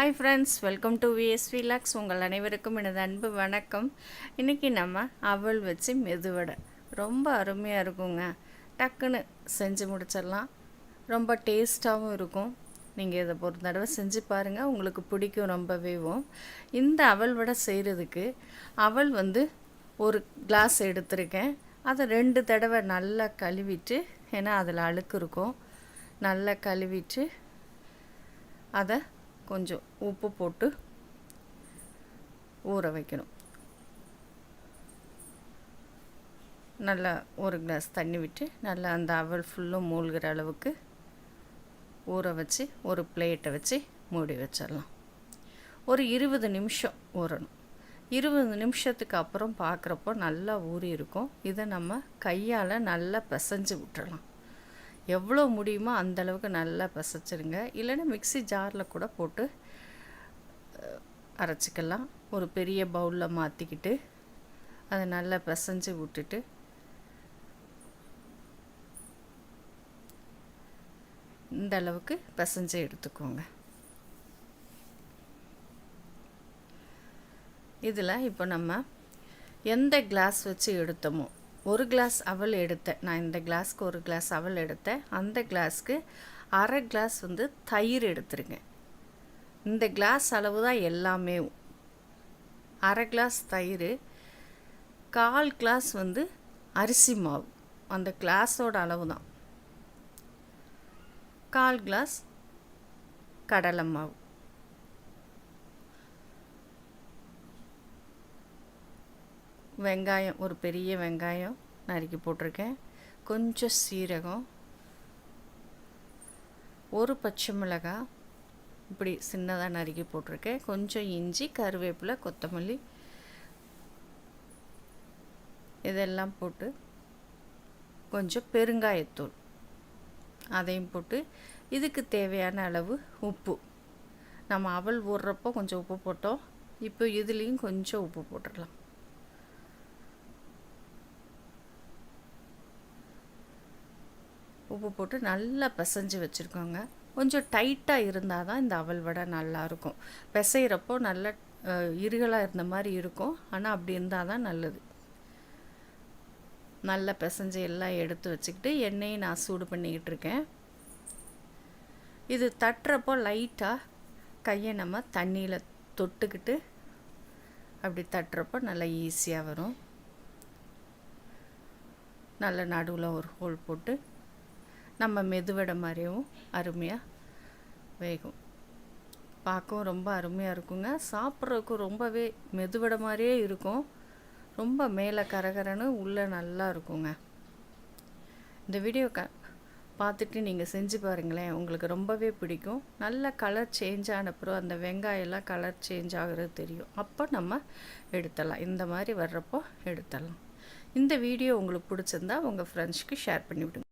Hi friends welcome to VSV vlogs உங்கள் அனைவருக்கும் எனது அன்பு வணக்கம். இன்றைக்கி நம்ம அவள் வச்சு மெதுவடை ரொம்ப அருமையாக இருக்குங்க. டக்குன்னு செஞ்சு முடிச்சிடலாம். ரொம்ப டேஸ்ட்டாகவும் இருக்கும். நீங்கள் இதை ஒரு தடவை செஞ்சு பாருங்கள் உங்களுக்கு பிடிக்கும் ரொம்பவேவும் இந்த அவள் வடை செய்கிறதுக்கு அவள் வந்து ஒரு கிளாஸ் எடுத்திருக்கேன். அதை ரெண்டு தடவை நல்லா கழுவிட்டு ஏன்னா அதில் அழுக்கு இருக்கும். நல்லா கழுவிட்டு அதை கொஞ்சம் உப்பு போட்டு ஊற வைக்கணும். நல்லா ஒரு கிளாஸ் தண்ணி விட்டு நல்லா அந்த அவல் ஃபுல்லும் மூழ்கிற அளவுக்கு ஊற வச்சு ஒரு பிளேட்டை வச்சு மூடி வச்சிடலாம். ஒரு இருபது நிமிஷம் ஊறணும். இருபது நிமிஷத்துக்கு அப்புறம் பார்க்குறப்போ நல்லா ஊறி இருக்கும் இதை நம்ம கையால் நல்லா பிசைஞ்சு விட்டுறலாம். எவ்வளோ முடியுமோ அந்தளவுக்கு நல்லா பிசைச்சிருங்க. இல்லைன்னா மிக்சி ஜாரில் கூட போட்டு அரைச்சிக்கலாம். ஒரு பெரிய பவுலில் மாற்றிக்கிட்டு அதை நல்லா பிசைஞ்சு விட்டுட்டு. இந்த அளவுக்கு பிசைஞ்சு எடுத்துக்கோங்க. இதில் இப்போ நம்ம எந்த கிளாஸ் வச்சு எடுத்தோமோ ஒரு கிளாஸ் அவல் எடுத்தேன். நான் இந்த கிளாஸ்க்கு ஒரு கிளாஸ் அவல் எடுத்தேன். அந்த கிளாஸ்க்கு அரை கிளாஸ் வந்து தயிர் எடுத்துருங்க இந்த கிளாஸ் அளவு தான் எல்லாமே. அரை கிளாஸ் தயிர் கால் கிளாஸ் வந்து அரிசி மாவு. அந்த கிளாஸோட அளவு தான் கால் கிளாஸ் கடலை மாவு. வெங்காயம் ஒரு பெரிய வெங்காயம் நறுக்கி போட்டிருக்கேன். கொஞ்சம் சீரகம் ஒரு பச்சை மிளகாய் இப்படி சின்னதாக நறுக்கி போட்டிருக்கேன். கொஞ்சம் இஞ்சி கருவேப்பிலை கொத்தமல்லி இதெல்லாம் போட்டு கொஞ்சம் பெருங்காயத்தூள் அதையும் போட்டு இதுக்கு தேவையான அளவு உப்பு. நம்ம அவல் ஊறுறப்போ கொஞ்சம் உப்பு போட்டோம். இப்போ இதுலேயும் கொஞ்சம் உப்பு போட்டுடலாம். உப்பு போட்டு நல்லா பிசைஞ்சு வச்சுருக்கோங்க. கொஞ்சம் டைட்டாக இருந்தால் தான் இந்த அவல் வடை நல்லாயிருக்கும். பிசைகிறப்போ நல்ல இருகலாக இருந்த மாதிரி இருக்கும். ஆனால் அப்படி இருந்தால் தான் நல்லது. நல்லா பிசைஞ்சு எல்லாம் எடுத்து வச்சுக்கிட்டு எண்ணெயை நான் சூடு பண்ணிக்கிட்டு இருக்கேன். இது தட்டுறப்போ லைட்டாக கையை நம்ம தண்ணியில் தொட்டுக்கிட்டு அப்படி தட்டுறப்போ நல்லா ஈஸியாக வரும். நல்ல நடுவில் ஒரு ஹோல் போட்டு நம்ம மெதுவடை மாதிரியும் அருமையாக வேகும். பார்க்கவும் ரொம்ப அருமையாக இருக்குங்க. சாப்பிட்றதுக்கும் ரொம்பவே மெதுவடை மாதிரியே இருக்கும். ரொம்ப மேலே கரகரன்னு உள்ளே நல்லா இருக்குங்க. இந்த வீடியோ க பார்த்துட்டு நீங்கள் செஞ்சு பாருங்களேன். உங்களுக்கு ரொம்பவே பிடிக்கும். நல்ல கலர் சேஞ்ச் ஆனப்புறம் அந்த வெங்காயம்லாம் கலர் சேஞ்ச் ஆகிறது தெரியும். அப்போ நம்ம எடுத்துடலாம். இந்த மாதிரி வர்றப்போ எடுத்துடலாம். இந்த வீடியோ உங்களுக்கு பிடிச்சிருந்தா உங்கள் ஃப்ரெண்ட்ஸ்க்கு ஷேர் பண்ணிவிடுங்க.